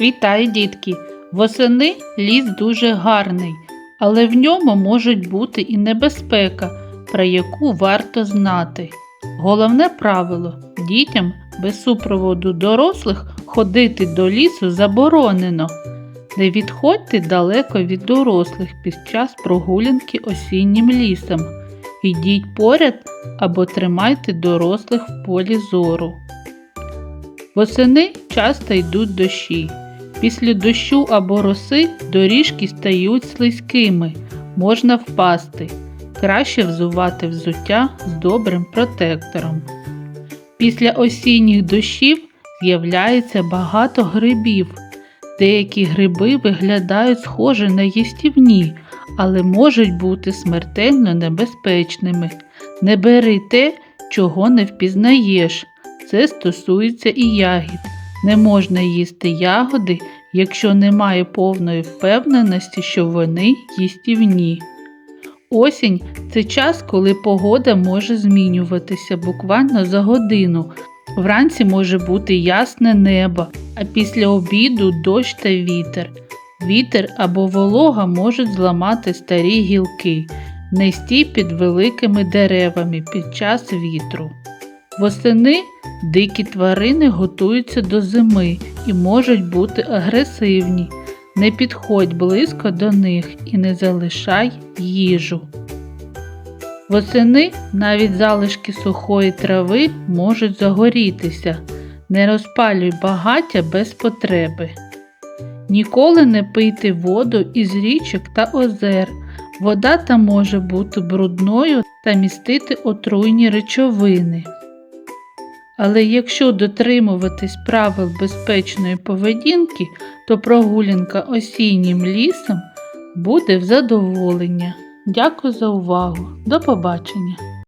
Вітаю, дітки! Восени ліс дуже гарний, але в ньому можуть бути і небезпека, про яку варто знати. Головне правило дітям без супроводу дорослих ходити до лісу заборонено. Не відходьте далеко від дорослих під час прогулянки осіннім лісом. Йдіть поряд або тримайте дорослих в полі зору. Восени часто йдуть дощі. Після дощу або роси доріжки стають слизькими, можна впасти. Краще взувати взуття з добрим протектором. Після осінніх дощів з'являється багато грибів. Деякі гриби виглядають схоже на їстівні, але можуть бути смертельно небезпечними. Не бери те, чого не впізнаєш. Це стосується і ягід. Не можна їсти ягоди, якщо немає повної впевненості, що вони їстівні. Осінь це час, коли погода може змінюватися буквально за годину. Вранці може бути ясне небо, а після обіду дощ та вітер. Вітер або волога можуть зламати старі гілки. нестій під великими деревами під час вітру. Восени дикі тварини готуються до зими і можуть бути агресивні. Не підходь близько до них і не залишай їжу. Восени навіть залишки сухої трави можуть загорітися. Не розпалюй багаття без потреби. Ніколи не пийте воду із річок та озер. Вода там може бути брудною та містити отруйні речовини. Але якщо дотримуватись правил безпечної поведінки, то прогулянка осіннім лісом буде в задоволення. Дякую за увагу. До побачення!